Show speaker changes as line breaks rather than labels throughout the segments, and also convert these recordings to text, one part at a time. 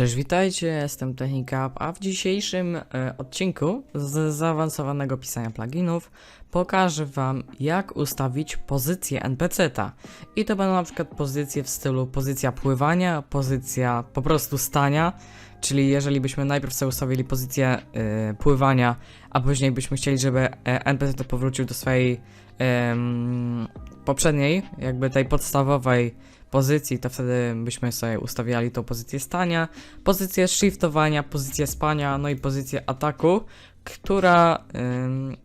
Cześć, witajcie, jestem Technika, a w dzisiejszym e, odcinku z zaawansowanego pisania pluginów pokażę Wam, jak ustawić pozycję NPC-ta. I to będą na przykład pozycje w stylu pozycja pływania, pozycja po prostu stania, czyli jeżeli byśmy najpierw sobie ustawili pozycję e, pływania, a później byśmy chcieli, żeby e, NPC powrócił do swojej em, poprzedniej, jakby tej podstawowej pozycji, to wtedy byśmy sobie ustawiali tą pozycję stania, pozycję shiftowania, pozycję spania, no i pozycję ataku, która ym,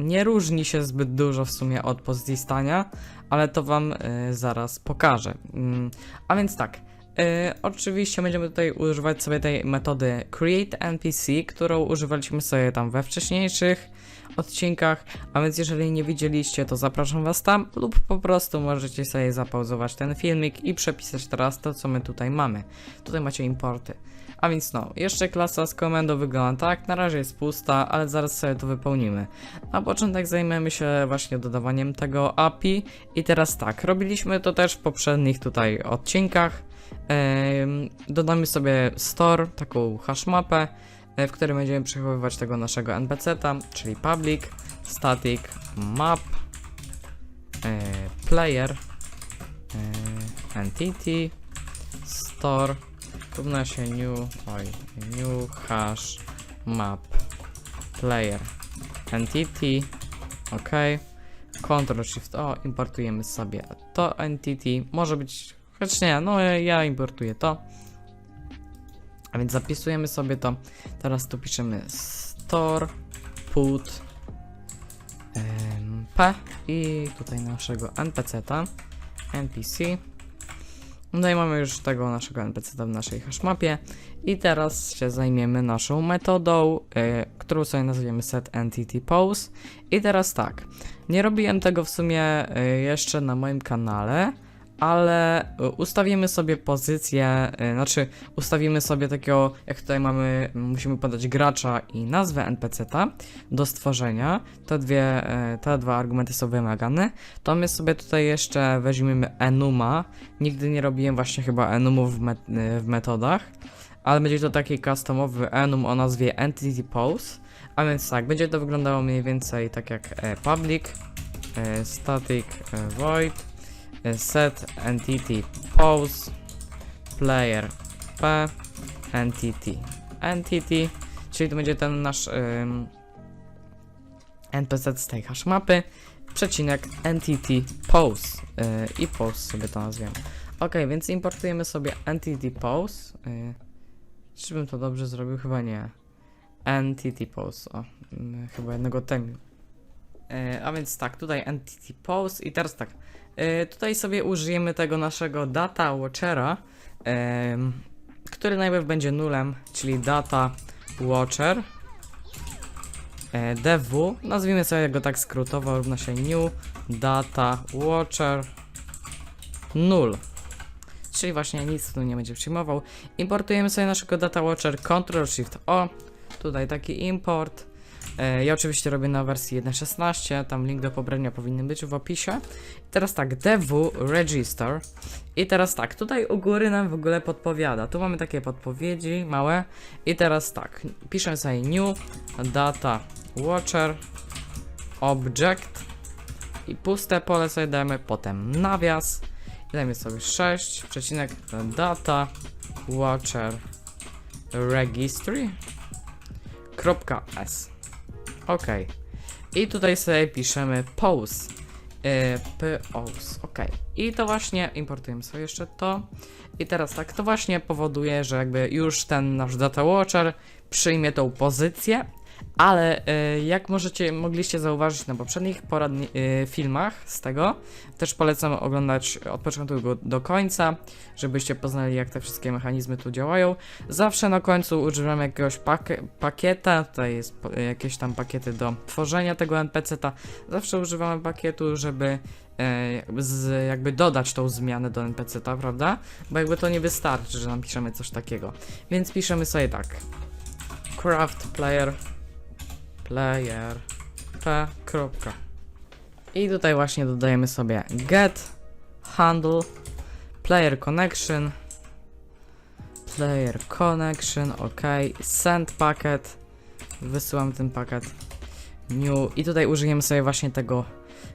nie różni się zbyt dużo w sumie od pozycji stania, ale to wam y, zaraz pokażę. Ym, a więc tak. y, oczywiście będziemy tutaj używać sobie tej metody Create NPC, którą używaliśmy sobie tam we wcześniejszych odcinkach, a więc jeżeli nie widzieliście, to zapraszam was tam lub po prostu możecie sobie zapauzować ten filmik i przepisać teraz to, co my tutaj mamy. Tutaj macie importy. A więc no, jeszcze klasa z komendą wygląda tak, na razie jest pusta, ale zaraz sobie to wypełnimy. Na początek zajmiemy się właśnie dodawaniem tego API i teraz tak, robiliśmy to też w poprzednich tutaj odcinkach. Em, dodamy sobie store, taką hashmapę, w którym będziemy przechowywać tego naszego NPC-ta, czyli public, static, map, e, player, e, entity, store, równa się new, oj, new hash map, player, entity, ok, Ctrl Shift O, importujemy sobie to entity, może być, choć nie, no ja importuję to, a więc zapisujemy sobie to. Teraz tu piszemy store put p i tutaj naszego npc-ta npc. No i mamy już tego naszego npc-ta w naszej hashmapie i teraz się zajmiemy naszą metodą, e, którą sobie nazwiemy set entity pose. I teraz tak, nie robiłem tego w sumie e, jeszcze na moim kanale, ale e, ustawimy sobie pozycję, e, znaczy ustawimy sobie takiego, jak tutaj mamy, musimy podać gracza i nazwę NPC-ta do stworzenia. Te dwie, e, te dwa argumenty są wymagane. To my sobie tutaj jeszcze weźmiemy enuma. Nigdy nie robiłem właśnie chyba enumów w, met- w metodach, ale będzie to taki customowy enum o nazwie entity pose. A więc tak, będzie to wyglądało mniej więcej tak jak public, static void, set entity pose player p entity entity, czyli to będzie ten nasz ym, NPC z tej mapy, przecinek entity pose yy, i pose sobie to nazwiemy. Ok, więc importujemy sobie entity pose. Yy, czy bym to dobrze zrobił? Chyba nie. Entity pose, o, yy, chyba jednego temu. Yy, a więc tak, tutaj entity pose i teraz tak. Yy, tutaj sobie użyjemy tego naszego data watchera, który najpierw będzie nulem, czyli data watcher e, dw, nazwijmy sobie go tak skrótowo, równa się new data watcher null. Czyli właśnie nic tu nie będzie przyjmował. Importujemy sobie naszego data watcher Ctrl Shift O. Tutaj taki import. E, ja oczywiście robię na wersji 1.16, tam link do pobrania powinien być w opisie. Teraz tak, dw register. I teraz tak, tutaj u góry nam w ogóle podpowiada. Tu mamy takie podpowiedzi małe. I teraz tak, piszę sobie new data watcher object i puste pole sobie dajemy, potem nawias i dajemy sobie 6, przecinek data watcher registry kropka s ok i tutaj sobie piszemy pose yy, pose ok i to właśnie importujemy sobie jeszcze to. I teraz tak, to właśnie powoduje, że jakby już ten nasz data watcher przyjmie tą pozycję ale y, jak możecie, mogliście zauważyć na poprzednich poradni- y, filmach z tego, też polecam oglądać od początku do, końca, żebyście poznali jak te wszystkie mechanizmy tu działają. Zawsze na końcu używam jakiegoś pakie- pakieta, tutaj jest jakieś tam pakiety do tworzenia tego NPC-ta. Zawsze używamy pakietu, żeby e, z, jakby dodać tą zmianę do NPC-ta, prawda? Bo jakby to nie wystarczy, że napiszemy coś takiego. Więc piszemy sobie tak. Craft player player p. Kropka. I tutaj właśnie dodajemy sobie get handle player connection Layer connection, ok. Send packet. Wysyłam ten pakiet. New. I tutaj użyjemy sobie właśnie tego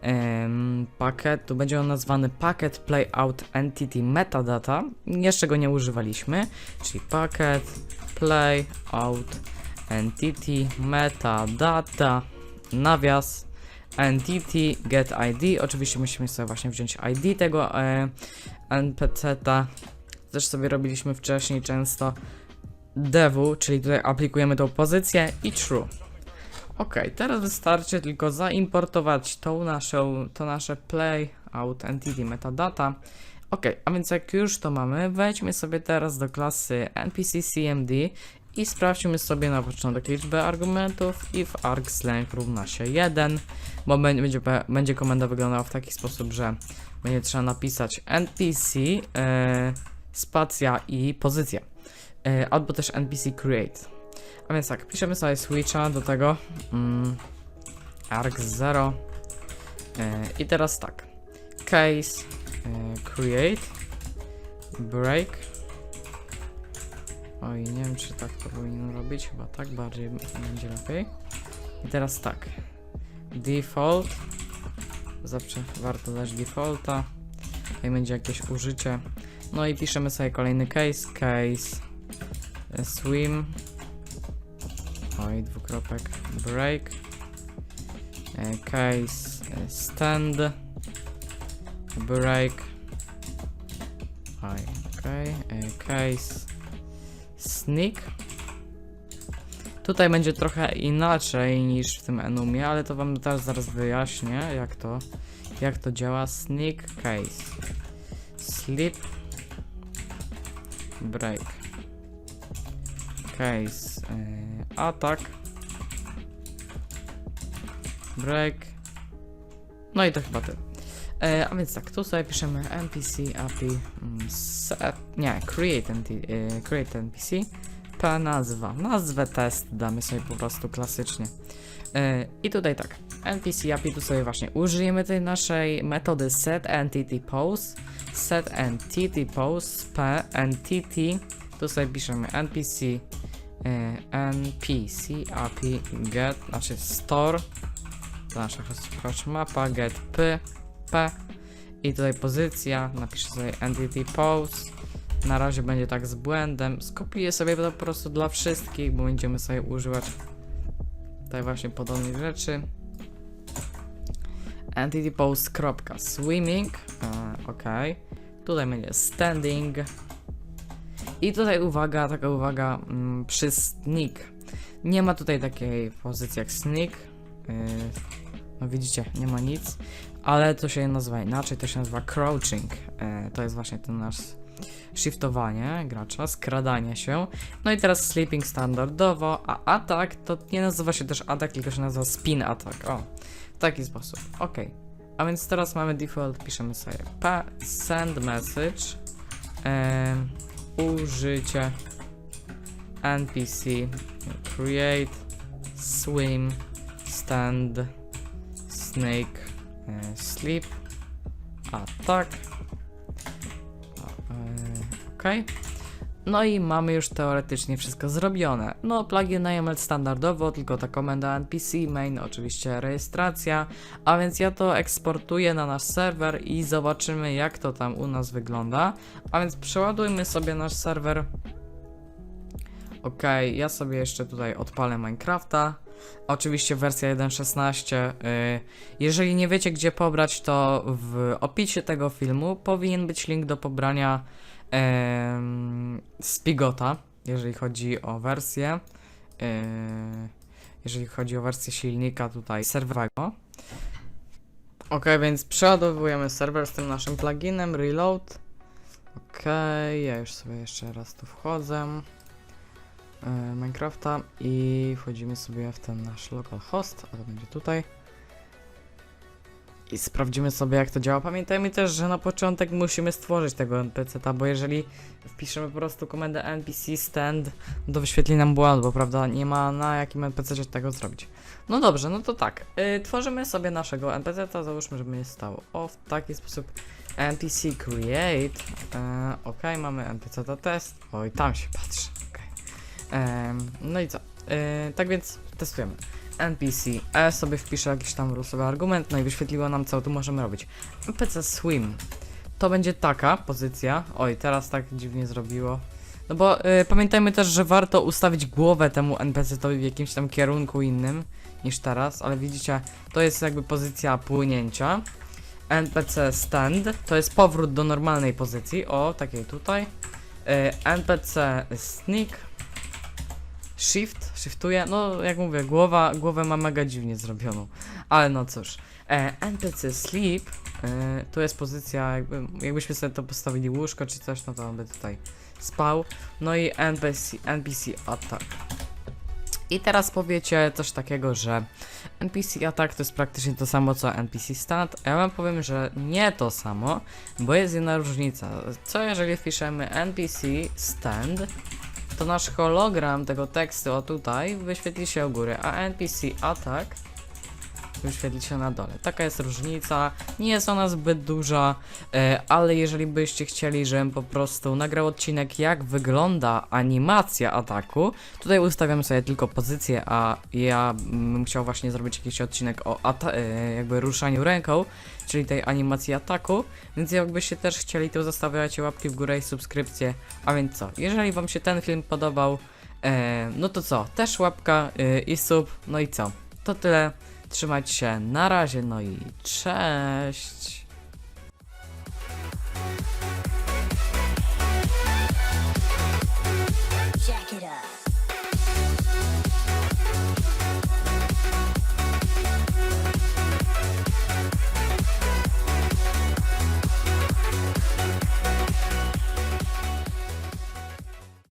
em, paketu. Będzie on nazwany packet playout entity metadata. Jeszcze go nie używaliśmy. Czyli packet playout entity metadata nawias entity get ID. Oczywiście musimy sobie właśnie wziąć ID tego e, NPC-ta. Też sobie robiliśmy wcześniej często devu, czyli tutaj aplikujemy tą pozycję i true. Ok, teraz wystarczy tylko zaimportować tą naszą, to nasze play out entity metadata. Ok, a więc jak już to mamy, wejdźmy sobie teraz do klasy npc cmd i sprawdźmy sobie na początek liczbę argumentów i w argslength równa się 1, bo bę- będzie, będzie komenda wyglądała w taki sposób, że będzie trzeba napisać npc e, spacja i pozycja, e, albo też npc create. A więc tak, piszemy sobie switcha do tego mm, arg0 e, i teraz tak, case create break Oj, nie wiem czy tak to powinien robić, chyba tak bardziej będzie lepiej. I teraz tak. Default. Zawsze warto dać defaulta. Tutaj będzie jakieś użycie. No i piszemy sobie kolejny case. Case e, swim. Oj, dwukropek break. E, Case e, stand. Break. Oj. E, Case Sneak. Tutaj będzie trochę inaczej niż w tym Enumie, ale to wam teraz zaraz wyjaśnię, jak to, jak to działa. Sneak case. Sleep. Break. Case. Yy, attack. Break. No i to chyba tyle. E, a więc tak, tu sobie piszemy npc api mm, set, nie, create, NT, e, create npc ta nazwa, nazwę test damy sobie po prostu klasycznie. E, i tutaj tak, npc api tu sobie właśnie użyjemy tej naszej metody set entity pose set entity pose p entity. Tu sobie piszemy npc e, npc api get, znaczy store to nasza host mapa get p I tutaj pozycja, napiszę sobie entity pose na razie będzie tak z błędem. Skopiuję sobie to po prostu dla wszystkich, bo będziemy sobie używać tutaj właśnie podobnych rzeczy. Entity pose swimming. E, ok tutaj będzie standing. I tutaj uwaga, taka uwaga mm, przy sneak. Nie ma tutaj takiej pozycji jak sneak. E, no widzicie, nie ma nic ale to się nazywa inaczej, to się nazywa crouching. E, to jest właśnie ten nasz shiftowanie gracza, skradanie się. No i teraz sleeping standardowo, a atak to nie nazywa się też atak, tylko się nazywa spin attack. O, w taki sposób. Ok. A więc teraz mamy default, piszemy sobie p send message e, użycie npc create swim stand snake e, sleep attack ok no i mamy już teoretycznie wszystko zrobione. No, plugin YAML standardowo, tylko ta komenda npc, main, oczywiście rejestracja, a więc ja to eksportuję na nasz serwer i zobaczymy jak to tam u nas wygląda. A więc przeładujmy sobie nasz serwer. Ok, ja sobie jeszcze tutaj odpalę Minecrafta. Oczywiście wersja 1.16. y, Jeżeli nie wiecie gdzie pobrać, to w opisie tego filmu powinien być link do pobrania Spigota, jeżeli chodzi o wersję. y, Jeżeli chodzi o wersję silnika tutaj serwerowego. Ok, więc przeładowujemy serwer z tym naszym pluginem, reload. Ok, ja już sobie jeszcze raz tu wchodzę. E, Minecrafta i wchodzimy sobie w ten nasz localhost, a to będzie tutaj. i sprawdzimy sobie jak to działa. Pamiętajmy też, że na początek musimy stworzyć tego NPC-ta, bo jeżeli wpiszemy po prostu komendę npc stand, to wyświetli nam błąd, bo prawda, nie ma na jakim NPC tego zrobić. No dobrze, no to tak, y, tworzymy sobie naszego NPC-ta, załóżmy, żeby nie stało o w taki sposób npc create, e, ok, mamy NPC-ta test, oj tam się patrzy, no i co, tak więc testujemy. NPC E sobie wpisze jakiś tam losowy argument, no i wyświetliło nam co tu możemy robić. NPC swim. To będzie taka pozycja. Oj, teraz tak dziwnie zrobiło. No bo y, pamiętajmy też, że warto ustawić głowę temu NPC-towi w jakimś tam kierunku innym niż teraz, ale widzicie, to jest jakby pozycja płynięcia. NPC stand to jest powrót do normalnej pozycji, o takiej tutaj. Y, NPC sneak Shift, shiftuje, no jak mówię, głowa, głowę ma mega dziwnie zrobioną, ale no cóż. E, NPC Sleep, e, to jest pozycja, jakby, jakbyśmy sobie to postawili łóżko czy coś, no to on by tutaj spał. No i NPC, NPC Attack. I teraz powiecie coś takiego, że NPC Attack to jest praktycznie to samo co NPC Stand. Ja wam powiem, że nie to samo, bo jest jedna różnica. Co jeżeli wpiszemy NPC Stand, to nasz hologram tego tekstu o tutaj wyświetli się u góry, a NPC Attack wyświetli się na dole. Taka jest różnica, nie jest ona zbyt duża, e, ale jeżeli byście chcieli, żebym po prostu nagrał odcinek jak wygląda animacja ataku, tutaj ustawiam sobie tylko pozycję, a ja bym chciał właśnie zrobić jakiś odcinek o e, jakby ruszaniu ręką, czyli tej animacji ataku, więc jakbyście też chcieli, to zostawiajcie łapki w górę i subskrypcję. A więc co, jeżeli wam się ten film podobał, e, no to co, też łapka i sub, no i co, to tyle. Trzymajcie się, na razie, no i cześć! it.